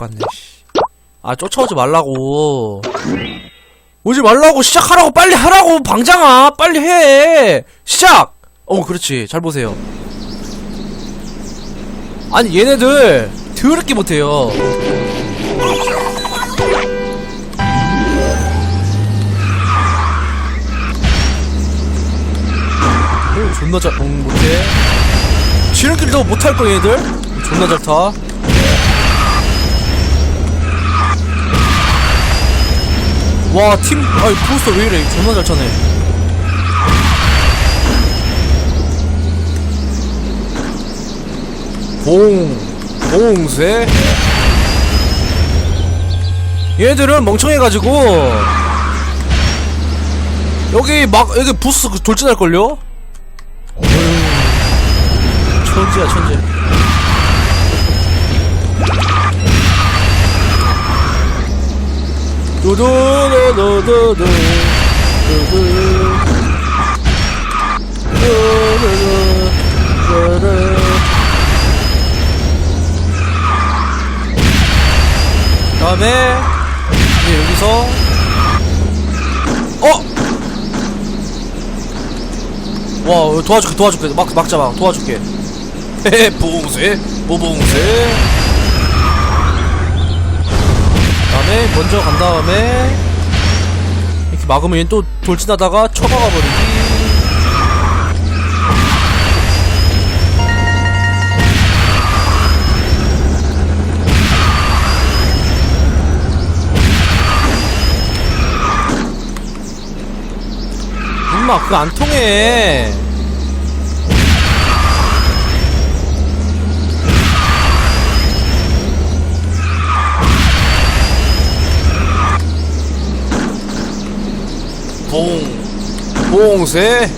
족같네 씨. 아 쫓아오지 말라고 오지 말라고 시작하라고 빨리 하라고 방장아 빨리 해 시작 어 그렇지 잘 보세요 아니 얘네들 더럽게 못해요 오, 존나 잘, 응, 못해. 지름길도 못할 거, 얘들? 존나 잘 타. 와, 팀, 아이, 부스터 왜 이래. 존나 잘 차네. 봉, 봉쇄. 얘들은 멍청해가지고, 여기 막, 여기 부스 그 돌진할걸요? 천재야 천재 두두두두두두 두 두 두두두두두 다음에 이제 여기서 어! 와 도와줄게 도와줄게 막 막자마 도와줄게 헤헤 봉쇄 보봉쇄 다음에 먼저 간 다음에 이렇게 막으면 또 돌진하다가 쳐박아 버리기 임마 그거 안 통해 봉. 봉쇄?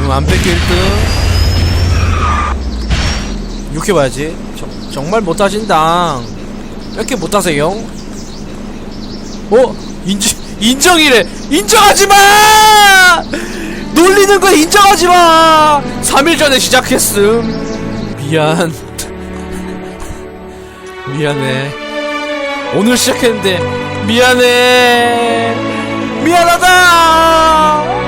응, 안 뺏겨 1등. 욕해봐야지. 정, 정말 못하신당. 뺏겨 못하세요 어? 인정, 인정이래. 인정하지마! 놀리는 거 인정하지마! 3일 전에 시작했음. 미안. 미안해. 오늘 시작했는데 미안해. 미안하다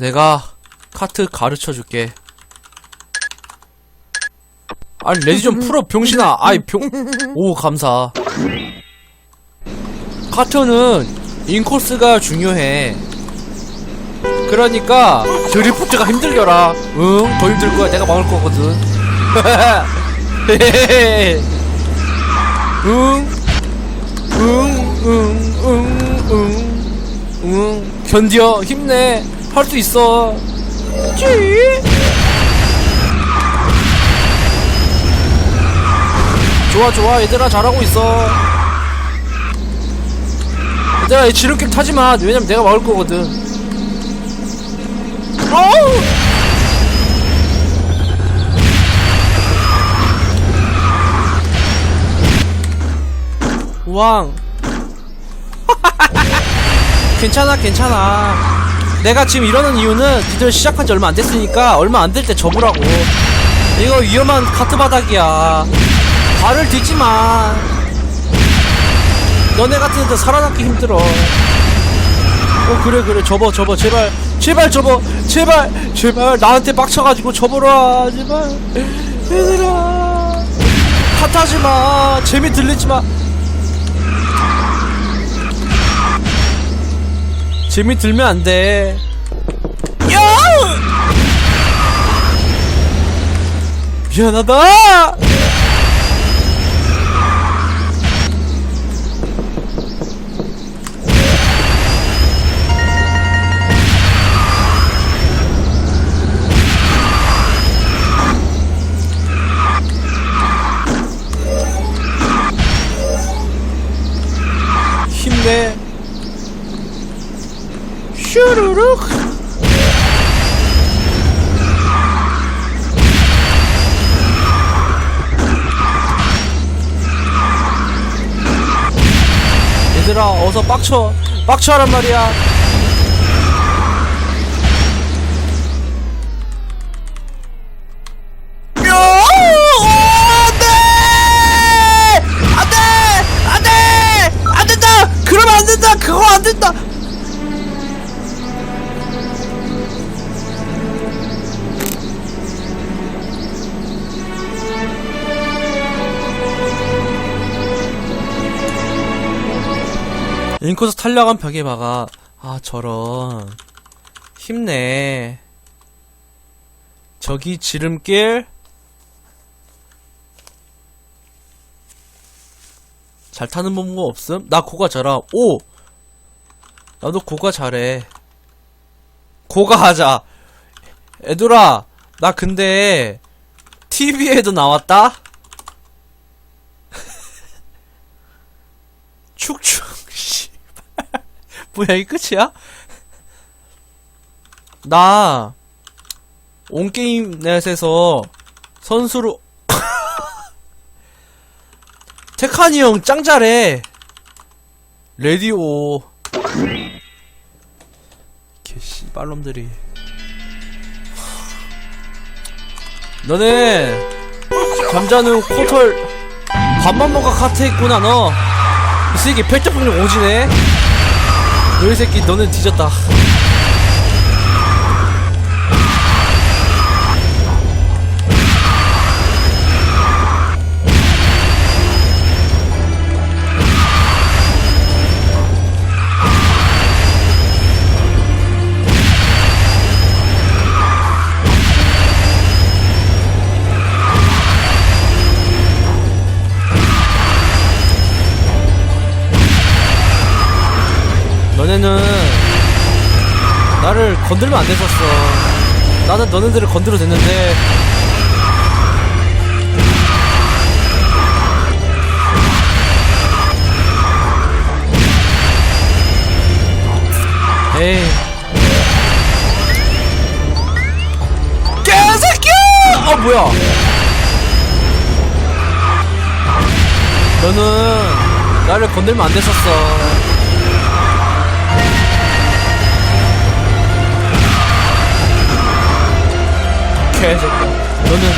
내가 카트 가르쳐 줄게. 아니 레디 좀 풀어 병신아. 아이 병. 오 감사. 카트는 인코스가 중요해. 그러니까 드리프트가 힘들려라. 응, 더 힘들 거야. 내가 막을 거거든. 응, 응, 응, 응, 응, 응. 견뎌, 힘내. 할 수 있어. 찌. 좋아 좋아 얘들아 잘하고 있어 얘들아 이 지름길 타지 마 왜냐면 내가 막을 거거든 어우! 왕 괜찮아 괜찮아 내가 지금 이러는 이유는 니들 시작한 지 얼마 안 됐으니까 얼마 안 될 때 접으라고. 이거 위험한 카트 바닥이야. 발을 딛지 마. 너네 같은 애들 살아남기 힘들어. 어 그래 그래. 접어 접어. 제발 제발 접어. 제발 제발 나한테 빡쳐가지고 접어라. 제발. 얘들아. 탓하지 마. 재미 들리지 마 재미 들면 안 돼. 야! 미안하다! 힘내. 뽀로록 얘들아 어서 빡쳐. 빡쳐란 말이야. 안된다! 그거 안된다! 인코스 탄력한 벽에 막아. 아 저런. 힘내. 저기 지름길. 잘 타는 법뭐 없음? 나 고가 잘함. 오! 나도 고가 잘해. 고가 하자. 애들아 나 근데 TV에도 나왔다? 축축 씨 뭐야 이 끝이야? 나 온게임넷에서 선수로 테카니 형 짱 잘해. 레디오. 개씨 빨놈들이. 너네 잠자는 코털 밥만 먹어 카트 했구나 너. 이 새끼 펠트폭력 오지네 너희 새끼 너네 뒤졌다 건들면 안 됐었어. 나는 너네들을 건드려 됐는데 에이 개새끼야! 어 뭐야? 너는 나를 건들면 안 됐었어. 개새끼야. 너는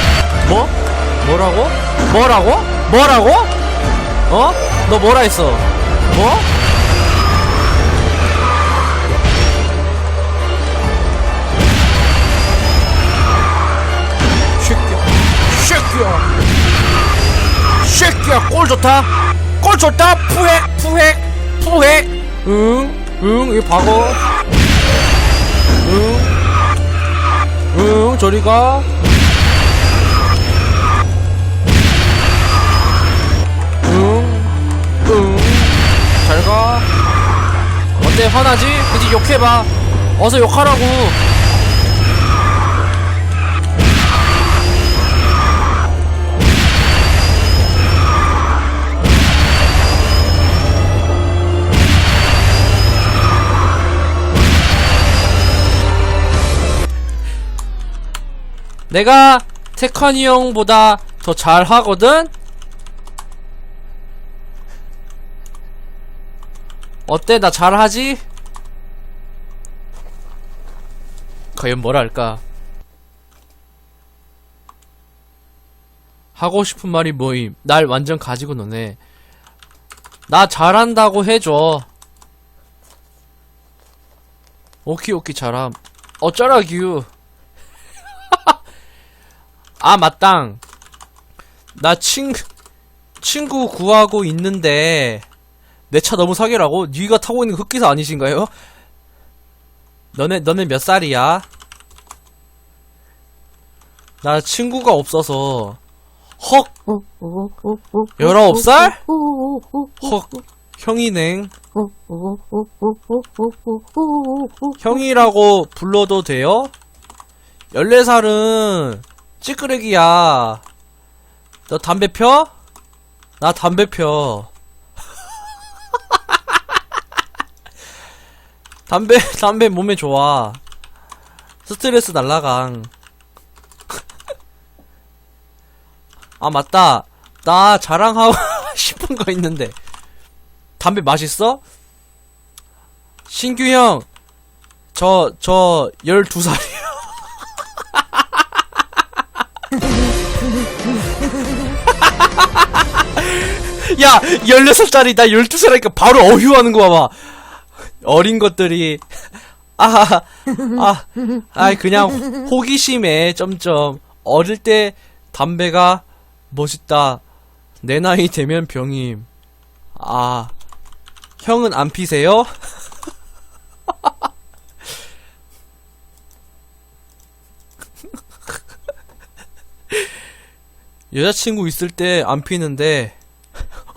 뭐? 뭐라고? 뭐라고? 뭐라고? 어? 너 뭐라 했어? 뭐? 새끼야. 새끼야. 꼴 좋다. 꼴 좋다. 푸획, 푸획, 푸획. 응, 응, 이 박어. 응, 저리 가. 응, 응, 잘 가. 어때, 화나지? 그지 욕해봐. 어서 욕하라고. 내가 테커니 형보다 더 잘하거든? 어때? 나 잘하지? 과연 뭘 할까? 하고 싶은 말이 뭐임? 날 완전 가지고 노네. 나 잘한다고 해줘. 오키 오키 잘함. 어쩌라규. 아 맞당 나 친, 친구 구하고 있는데 내 차 너무 사기라고? 니가 타고 있는 흑기사 아니신가요? 너네 너네 몇 살이야? 나 친구가 없어서 헉 19살? 헉 형이냉 형이라고 불러도 돼요? 14살은 찌끄레기야. 너 담배 펴? 나 담배 펴. 담배, 담배 몸에 좋아. 스트레스 날라강. 아, 맞다. 나 자랑하고 싶은 거 있는데. 담배 맛있어? 신규 형, 저, 저, 12살 야, 16살짜리 나 12살이니까 바로 어휴하는 거 봐봐. 어린 것들이. 아, 아, 아, 그냥 호기심에 점점. 어릴 때 담배가 멋있다. 내 나이 되면 병임. 아, 형은 안 피세요? 여자친구 있을 때 안 피는데,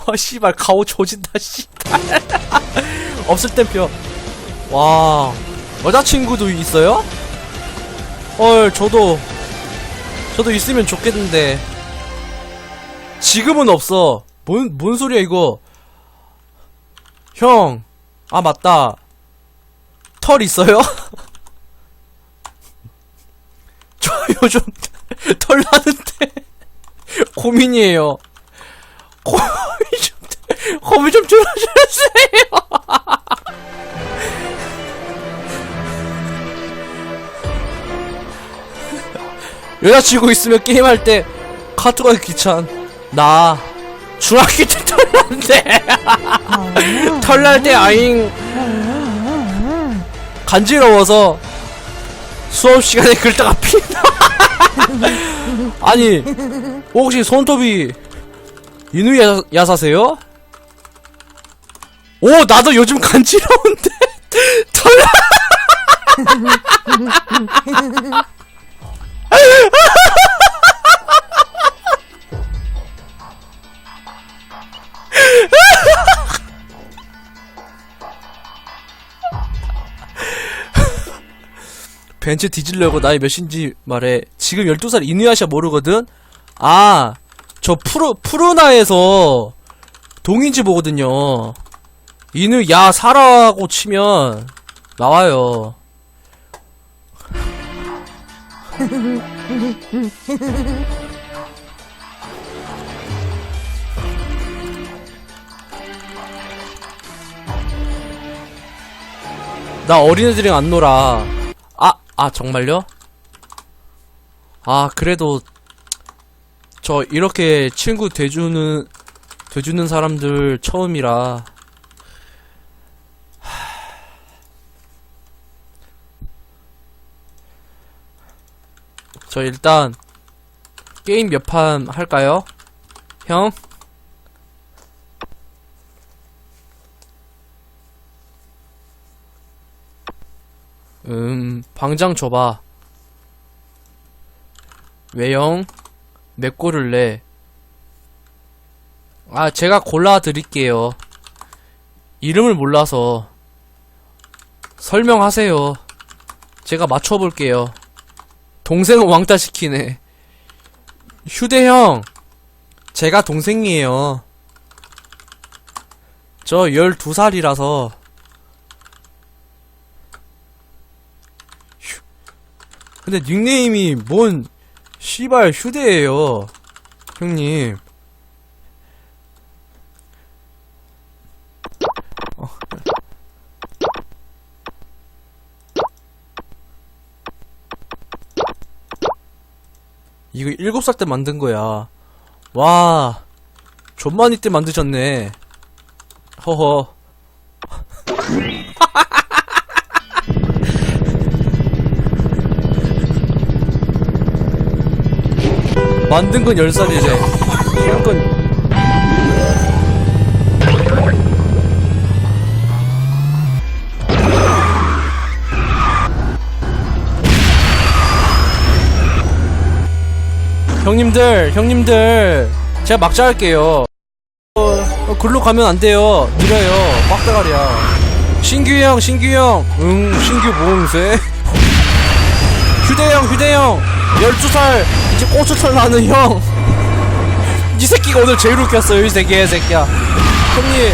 아, 씨발, 가오 조진다, 씨발. 없을 땐 펴. 와, 여자친구도 있어요? 헐, 저도, 저도 있으면 좋겠는데. 지금은 없어. 뭔, 뭔 소리야, 이거. 형, 아, 맞다. 털 있어요? 저 요즘 털 나는데 고민이에요. 고민 좀, 고민 좀 들어주세요. 여자친구 있으면 게임할 때 카트가 귀찮. 나 중학교 때 털났는데 털날 때 아잉 간지러워서 수업 시간에 긁다가 피나. 아니 혹시 손톱이 이누 야, 야사세요? 오 나도 요즘 간지러운데 털 벤츠 뒤질려고 나이 몇인지 말해. 지금 12살 이누야샤 모르거든? 아, 저 프루, 프루나에서 동인지 보거든요. 이누 야 사라고 치면 나와요. 나 어린애들이랑 안 놀아. 아, 아, 정말요? 아, 그래도, 저, 이렇게 친구 돼주는, 돼주는 사람들 처음이라. 하... 저 일단, 게임 몇 판 할까요? 형? 음, 방장 줘봐. 외형, 몇 골을 내? 아, 제가 골라 드릴게요. 이름을 몰라서. 설명하세요. 제가 맞춰볼게요. 동생은 왕따 시키네. 휴대형, 제가 동생이에요. 저 12살이라서. 근데 닉네임이 뭔 씨발 휴대예요. 형님. 어. 이거 일곱 살때 만든 거야. 와 존만이 때 만드셨네. 허허 만든 건 10살이래. 한 건. 형님들, 형님들. 제가 막자 할게요. 어, 어, 글로 가면 안 돼요. 느려요. 빡대가리야. 신규 형, 신규 형. 응, 신규 모험새. 휴대형, 휴대형. 12살. 이제 고추털 나는 형. 이 새끼가 오늘 제일 웃겼어요, 이 새끼, 이 새끼야. 형님,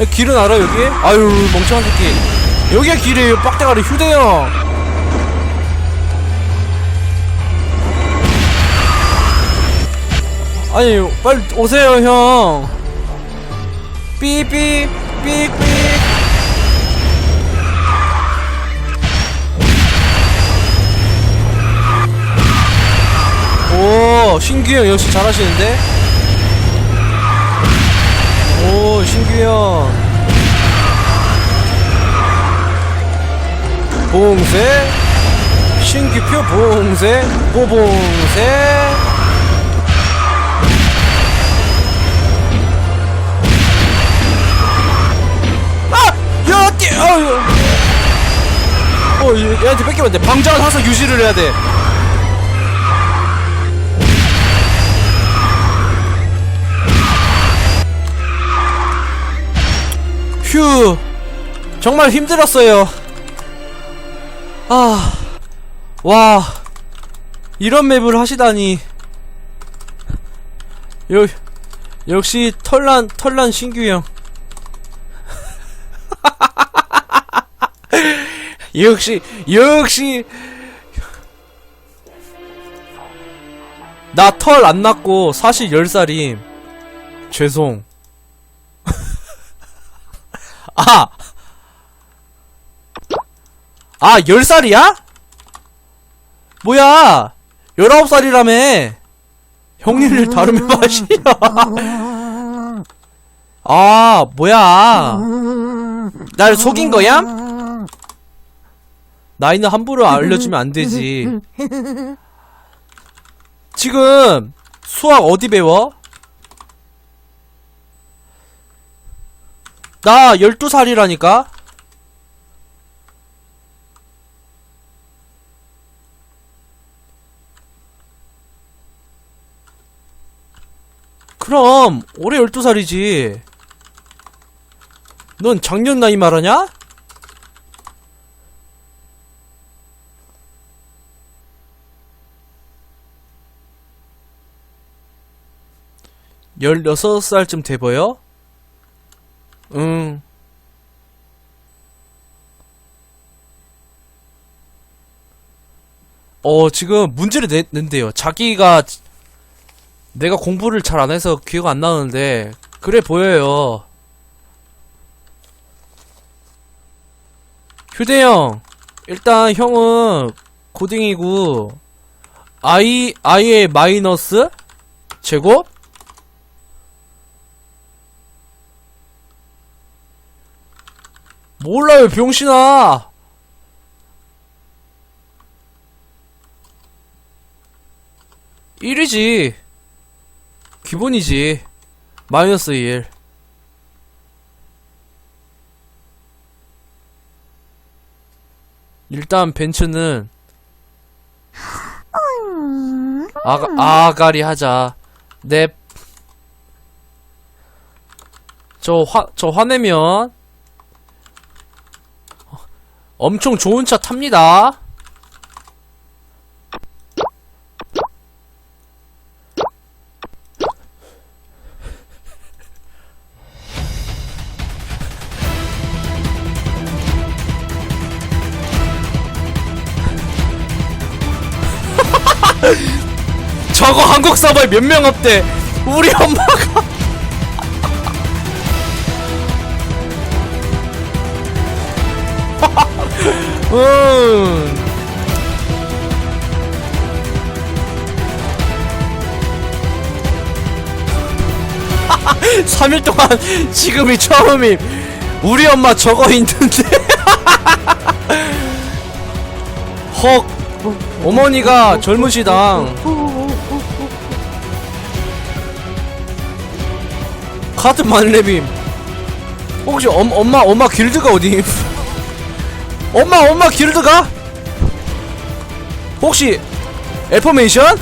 야, 길은 알아, 여기? 아유, 멍청한 새끼. 여기가 길이에요, 빡대가리 휴대형. 아니, 빨리 오세요, 형. 삐삐, 삐삐. 오, 신규 형 역시 잘하시는데? 오, 신규 형. 봉쇄. 신규표 봉쇄. 보봉쇄. 아! 야, 뛰, 어휴. 어, 얘- 얘한테 뺏기면 안 돼. 방장은 항상 유지를 해야 돼. 휴 정말 힘들었어요. 아 와 이런 맵을 하시다니. 역 역시 털난 털난 신규형. 역시 역시. 나 털 안 났고 사실 10살임. 죄송 아! 아, 10살이야? 뭐야! 19살이라며! 형님을 다루며 마시냐! 아, 뭐야! 날 속인 거야? 나이는 함부로 알려주면 안 되지. 지금, 수학 어디 배워? 나 12살이라니까? 그럼 올해 12살이지 넌 작년 나이 말하냐? 열여섯 살쯤 돼 보여? 응. 어, 지금 문제를 내, 낸대요. 자기가 내가 공부를 잘 안 해서 기억 안 나는데 그래 보여요. 휴대형, 일단 형은 고딩이고 i i의 마이너스 제곱 몰라요 병신아! 일이지. 기본이지. 마이너스 1 일단 벤츠는 아가, 아가리 하자. 넵. 저 화, 저 화내면 엄청 좋은 차 탑니다. 저거 한국 서버에 몇 명 없대. 우리 엄마가. 응. 3일 동안 지금이 처음임. 우리 엄마 저거 있는데. 헉. 어머니가 젊으시당. 카드 만렙임. 혹시 엄, 엄마 엄마 길드가 어디? 엄마 엄마 길드가? 혹시 애포메이션?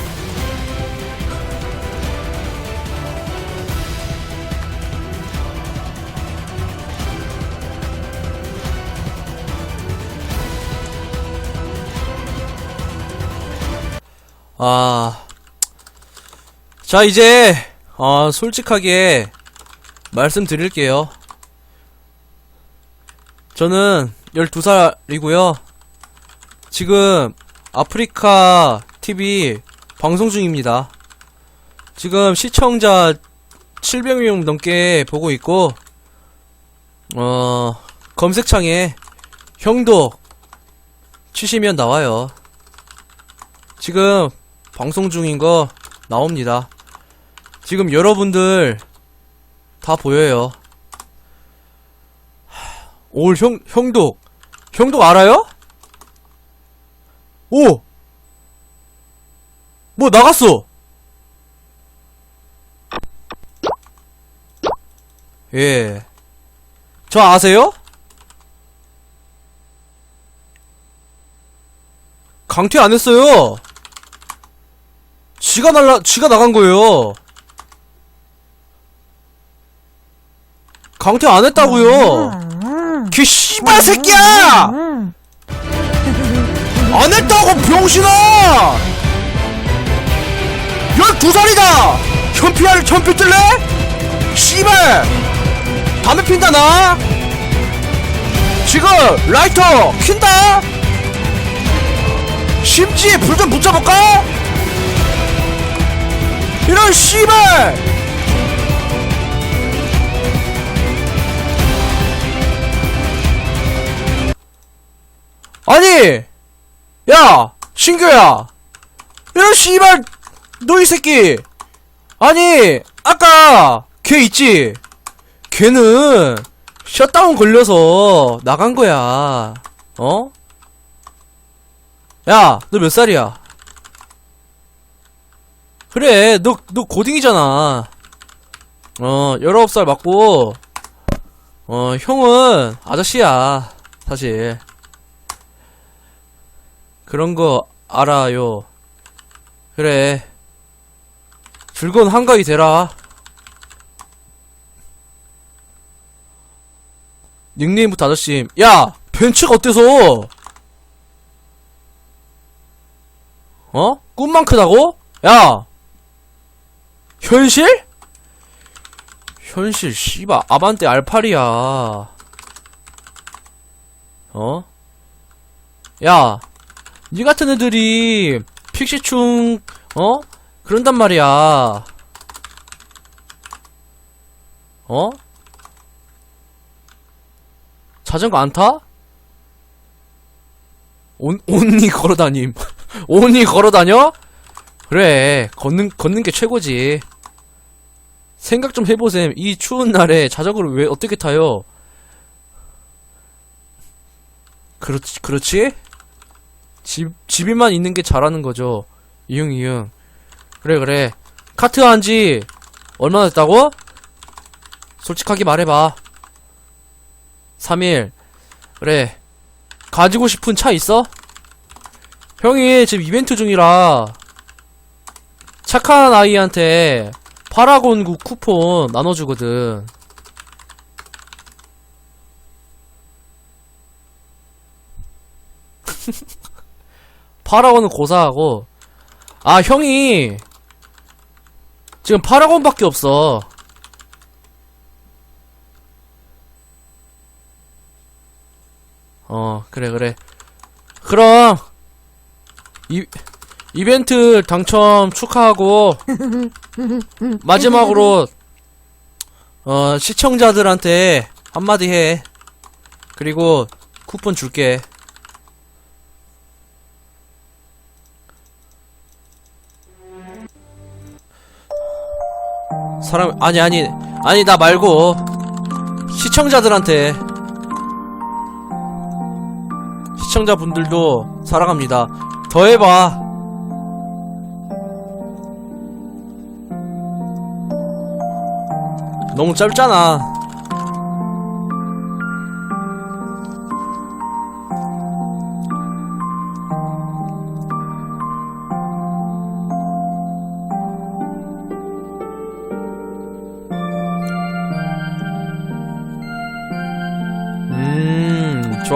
아. 자, 이제, 어, 솔직하게 말씀드릴게요. 저는 12살이고요. 지금 아프리카 TV 방송 중입니다. 지금 시청자 700명 넘게 보고 있고, 어, 검색창에 형도 치시면 나와요. 지금 방송 중인 거 나옵니다. 지금 여러분들 다 보여요. 하, 올 형, 형독. 형독 알아요? 오! 뭐 나갔어! 예. 저 아세요? 강퇴 안 했어요. 지가 날라, 지가 나간 거예요. 강퇴 안 했다고요. 개 씨발 새끼야! 안 했다고 병신아! 12살이다! 현피할, 현피 뜰래? 씨발! 담배 핀다, 나! 지금, 라이터, 킨다! 심지에 불 좀 붙여볼까? 이런 씨발! 아니! 야! 신규야! 이런 씨발! 너 이 새끼! 아니! 아까! 걔 있지? 걔는 셧다운 걸려서 나간 거야. 어? 야, 너 몇 살이야? 그래, 너, 너 고딩이잖아. 어, 19살 맞고, 어, 형은 아저씨야. 사실. 그런 거 알아요. 그래. 즐거운 한가위 되라. 닉네임부터 아저씨. 야! 벤츠가 어때서? 어? 꿈만 크다고? 야! 현실? 현실, 씨바, 아반떼 알파리야. 어? 야! 니 같은 애들이, 픽시충, 어? 그런단 말이야. 어? 자전거 안 타? 온, 온니 걸어다님. 온니 걸어다녀? 그래, 걷는, 걷는 게 최고지. 생각 좀 해보셈. 이 추운 날에 자전거를 왜 어떻게 타요? 그렇지, 그렇지? 집, 집에만 있는 게 잘하는 거죠. 이응, 이응. 그래, 그래. 카트 한지 얼마나 됐다고? 솔직하게 말해봐. 3일. 그래. 가지고 싶은 차 있어? 형이 지금 이벤트 중이라 착한 아이한테 파라곤구 쿠폰 나눠주거든. 파라곤은 고사하고 아 형이 지금 파라곤밖에 없어. 어 그래 그래. 그럼 이 이벤트 당첨 축하하고 마지막으로 어 시청자들한테 한마디 해. 그리고 쿠폰 줄게. 사람 아니 아니 아니 나 말고 시청자들한테 시청자분들도 사랑합니다. 더 해봐. 너무 짧잖아.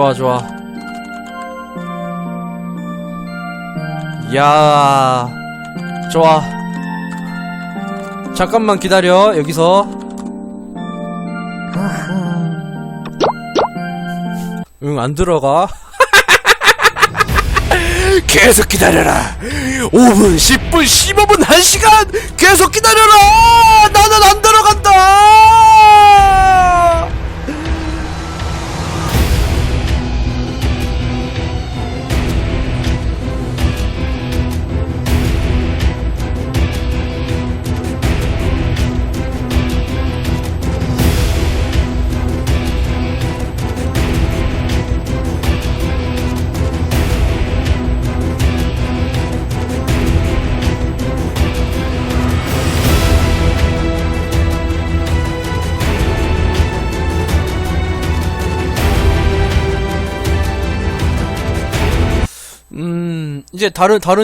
좋아, 좋아. 야, 좋아. 잠깐만 기다려, 여기서. 응, 안 들어가. 계속 기다려라. 5분, 10분, 15분, 1시간! 계속 기다려라! 나는 안 들어간다! 이제 다른 다른